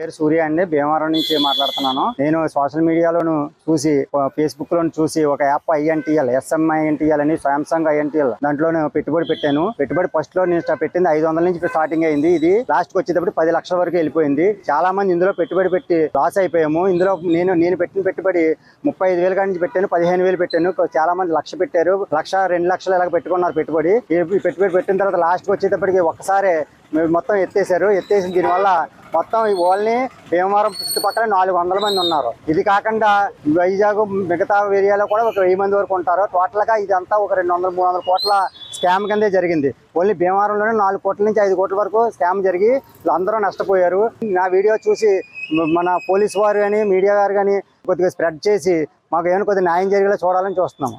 పేరు సూర్య అండి. భీమవరం నుంచి మాట్లాడుతున్నాను. నేను సోషల్ మీడియాలోను చూసి ఫేస్బుక్ లోను చూసి ఒక యాప్ ఐఎన్టీఎల్ ఎస్ఎంఐఎన్టీఎల్ అని సామ్సంగ్ ఐఎన్టీఎల్ దాంట్లో నేను పెట్టుబడి పెట్టాను. పెట్టుబడి ఫస్ట్లో నేను పెట్టింది ఐదు వందల నుంచి స్టార్టింగ్ అయింది. ఇది లాస్ట్ వచ్చేటప్పుడు పది లక్షల వరకు వెళ్ళిపోయింది. చాలా మంది ఇందులో పెట్టుబడి పెట్టి లాస్ అయిపోయాము. ఇందులో నేను నేను పెట్టిన పెట్టుబడి ముప్పై ఐదు వేల నుంచి పెట్టాను పదిహేను వేలు పెట్టాను. చాలా మంది లక్ష పెట్టారు. లక్ష రెండు లక్షలు ఇలా పెట్టుకున్నారు పెట్టుబడి. ఈ పెట్టుబడి పెట్టిన తర్వాత లాస్ట్ వచ్చేటప్పటికి ఒకసారి మొత్తం ఎత్తేసారు ఎత్తేసిన దీనివల్ల మొత్తం ఈ ఓన్లీ భీమవరం చుట్టుపక్కల నాలుగు వందల మంది ఉన్నారు. ఇది కాకుండా వైజాగ్ మిగతా ఏరియాలో కూడా ఒక వెయ్యి మంది వరకు ఉంటారు. టోటల్గా ఇదంతా ఒక రెండు వందల మూడు వందల కోట్ల స్కామ్ కిందే జరిగింది. ఓన్లీ భీమవరంలోనే నాలుగు కోట్ల నుంచి ఐదు కోట్ల వరకు స్కామ్ జరిగి అందరూ నష్టపోయారు. నా వీడియో చూసి మన పోలీస్ వారు కానీ మీడియా గారు కానీ కొద్దిగా స్ప్రెడ్ చేసి మాకు ఏమైనా కొద్దిగా న్యాయం జరిగేలా చూడాలని చూస్తున్నాము.